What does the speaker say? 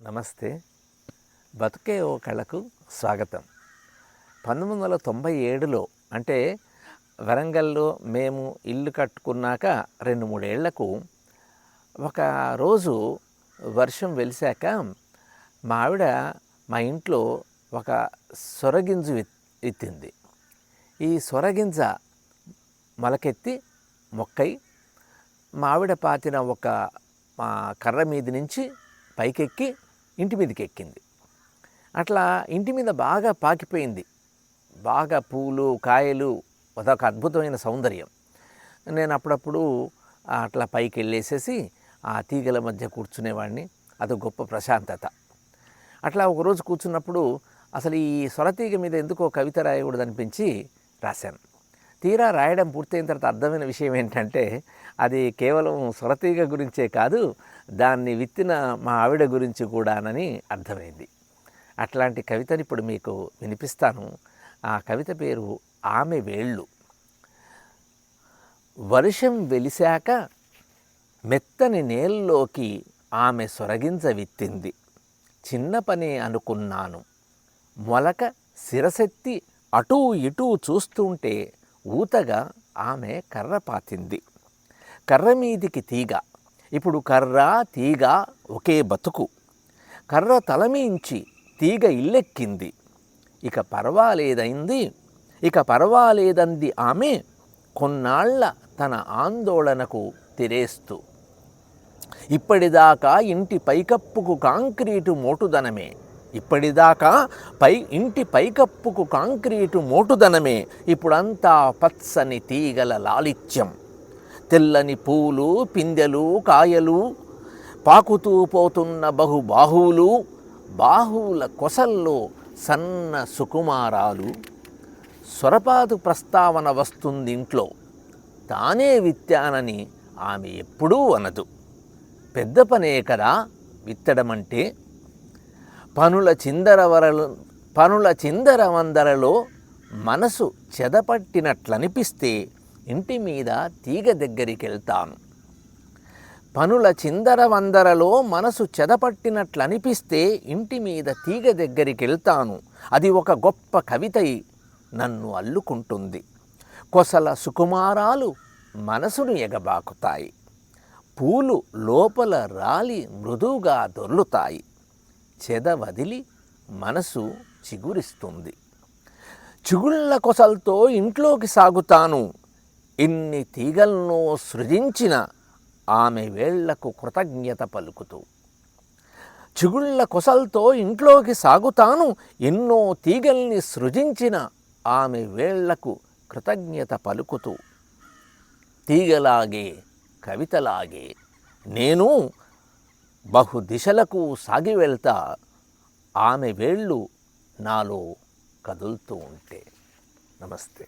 నమస్తే. బతుకే ఓ కళకు స్వాగతం. పంతొమ్మిది వందల తొంభై ఏడులో అంటే వరంగల్లో మేము ఇల్లు కట్టుకున్నాక రెండు మూడేళ్ళకు ఒక రోజు వర్షం వెలిశాక మా ఆవిడ మా ఇంట్లో ఒక సొరగింజు విత్- ఈ సొరగింజ మొలకెత్తి మొక్కై మా ఆవిడ పాతిన ఒక కర్ర మీద నుంచి పైకెక్కి ఇంటి మీదకి ఎక్కింది అట్లా ఇంటి మీద బాగా పాకిపోయింది. బాగా పూలు కాయలు అదొక అద్భుతమైన సౌందర్యం. నేను అప్పుడప్పుడు అట్లా పైకి వెళ్ళేసేసి ఆ తీగల మధ్య కూర్చునేవాడిని అది గొప్ప ప్రశాంతత. అట్లా ఒకరోజు కూర్చున్నప్పుడు అసలు ఈ స్వరతీగ మీద ఎందుకో కవిత రాయకూడదు అనిపించి రాశాను. తీరా రాయడం పూర్తయిన తర్వాత అర్థమైన విషయం ఏంటంటే అది కేవలం స్వరతీగ గురించే కాదు దాన్ని విత్తిన మా ఆవిడ గురించి కూడానని అర్థమైంది. అట్లాంటి కవితని ఇప్పుడు మీకు వినిపిస్తాను. ఆ కవిత పేరు ఆమె వేళ్ళు. వర్షం వెలిశాక మెత్తని నేల్లోకి ఆమె సొరగింజ విత్తింది. చిన్న పని అనుకున్నాను. మొలక శిరసెత్తి అటూ ఇటూ చూస్తుంటే ఊతగా ఆమె కర్ర పాతింది. కర్ర మీదికి తీగ. ఇప్పుడు కర్ర తీగ ఒకే బతుకు. కర్ర తలమించి తీగ ఇల్లెక్కింది. ఇక పర్వాలేదైంది ఇక పర్వాలేదంది ఆమె కొన్నాళ్ళ తన ఆందోళనకు తిరేస్తూ. ఇప్పటిదాకా ఇంటి పైకప్పుకు కాంక్రీటు మోటుదనమే. ఇప్పటిదాకా పై ఇంటి పైకప్పుకు కాంక్రీటు మోటుదనమే. ఇప్పుడంతా పచ్చని తీగల లాలిత్యం. తెల్లని పూలు పిందెలు కాయలు పాకుతూ పోతున్న బహు బాహువులు బాహువుల కొసల్లో సన్న సుకుమారాలు. స్వరపాదు ప్రస్తావన వస్తుంది ఇంట్లో. తానే విత్తానని ఆమె ఎప్పుడూ అనదు. పెద్ద పనే కదా విత్తడమంటే పనుల చిందరవరలు పనుల చిందరవందరలో మనసు చెదపట్టినట్లనిపిస్తే ఇంటి మీద తీగ దగ్గరికి వెళ్తాను పనుల చిందరవందరలో మనసు చెదపట్టినట్లనిపిస్తే ఇంటి మీద తీగ దగ్గరికి వెళ్తాను అది ఒక గొప్ప కవితై నన్ను అల్లుకుంటుంది. కొసల సుకుమారాలు మనసును ఎగబాకుతాయి. పూలు లోపల రాలి మృదువుగా దొర్లుతాయి. చెద వదిలి మనసు చిగురిస్తుంది. చిగుళ్ళ కొసలతో ఇంట్లోకి సాగుతాను. ఇన్ని తీగలను సృజించిన ఆమె వేళ్ళకు కృతజ్ఞత పలుకుతూ. చిగుళ్ళ కొసలతో ఇంట్లోకి సాగుతాను. ఎన్నో తీగల్ని సృజించిన ఆమె వేళ్ళకు కృతజ్ఞత పలుకుతూ. తీగలాగే కవితలాగే నేను బహు దిశలకు సాగి వెళ్తా ఆమె వేళ్ళు నాలో కదులుతూ ఉంటే. నమస్తే.